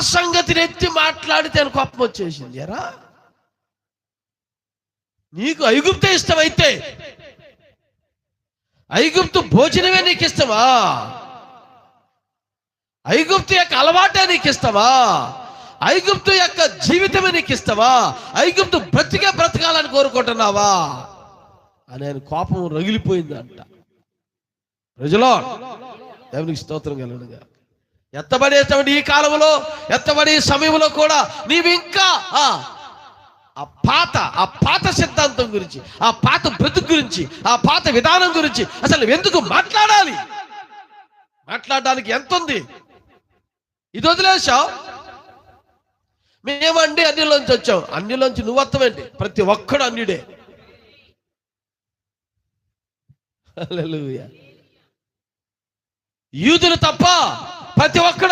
సంగతిని ఎత్తి మాట్లాడితే అని కోపం వచ్చేసింది. ఎరా? నీకు ఐగుప్తే ఇష్టమైతే ఐగుప్తు భోజనమే నీకు ఇష్టమా ఐగుప్తు యొక్క అలవాటే నీకు ఇష్టమా ఐగుప్తు యొక్క జీవితమే నీకు ఇష్టమా ఐగుప్తు బ్రతికే బ్రతకాలని కోరుకుంటున్నావా? అని ఆయన కోపం రగిలిపోయిందంట. ప్రజలో దేవునికి స్తోత్రం కలుగునుగా ఎత్తబడేటువంటి ఈ కాలంలో ఎత్తబడే సమయంలో కూడా నీవింకా ఆ, ఆ పాత ఆ పాత సిద్ధాంతం గురించి ఆ పాత బ్రతుకు గురించి ఆ పాత విధానం గురించి అసలు ఎందుకు మాట్లాడాలి? మాట్లాడడానికి ఎంత ఉంది ఇది వదిలేసావు మేమండి అన్నిలోంచి వచ్చాం. అన్నిలోంచి నువ్వు వస్తావేంటి? ప్రతి ఒక్కడు అన్యుడే. యూదులు తప్ప ప్రతి ఒక్క